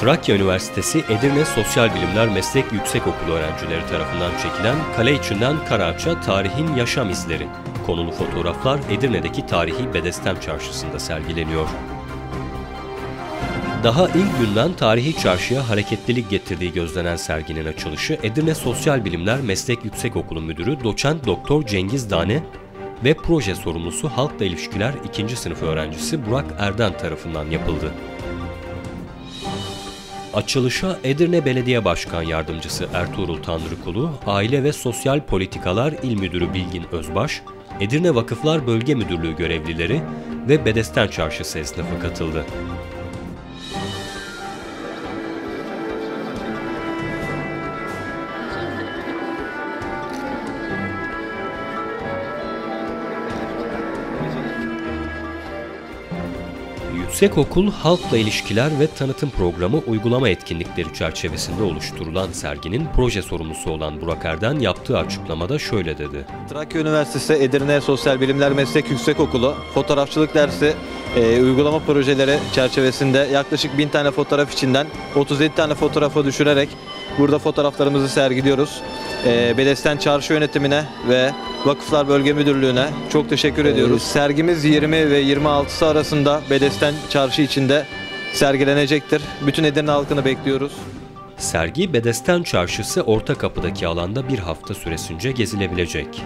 Trakya Üniversitesi Edirne Sosyal Bilimler Meslek Yüksekokulu öğrencileri tarafından çekilen Kale içinden Karaağaç'a Tarihin Yaşam İzleri konulu fotoğraflar Edirne'deki tarihi Bedesten Çarşısı'nda sergileniyor. Daha ilk günden tarihi çarşıya hareketlilik getirdiği gözlenen serginin açılışı Edirne Sosyal Bilimler Meslek Yüksekokulu Müdürü Doçent Doktor Cengiz Dane ve proje sorumlusu Halkla İlişkiler 2. sınıf öğrencisi Burak Erden tarafından yapıldı. Açılışa Edirne Belediye Başkan Yardımcısı Ertuğrul Tanrıkulu, Aile ve Sosyal Politikalar İl Müdürü Bilgin Özbaş, Edirne Vakıflar Bölge Müdürlüğü görevlileri ve Bedesten Çarşısı esnafı katıldı. Yüksekokul Halkla İlişkiler ve Tanıtım Programı uygulama etkinlikleri çerçevesinde oluşturulan serginin proje sorumlusu olan Burak Erden yaptığı açıklamada şöyle dedi. Trakya Üniversitesi Edirne Sosyal Bilimler Meslek Yüksekokulu fotoğrafçılık dersi e, uygulama projeleri çerçevesinde yaklaşık 1000 tane fotoğraf içinden 37 tane fotoğrafa düşürerek burada fotoğraflarımızı sergiliyoruz. E, Bedesten Çarşı Yönetimine ve Vakıflar Bölge Müdürlüğü'ne çok teşekkür ediyoruz. Sergimiz 20 ve 26'sı arasında Bedesten Çarşı içinde sergilenecektir. Bütün Edirne halkını bekliyoruz. Sergi Bedesten Çarşısı Orta Kapı'daki alanda bir hafta süresince gezilebilecek.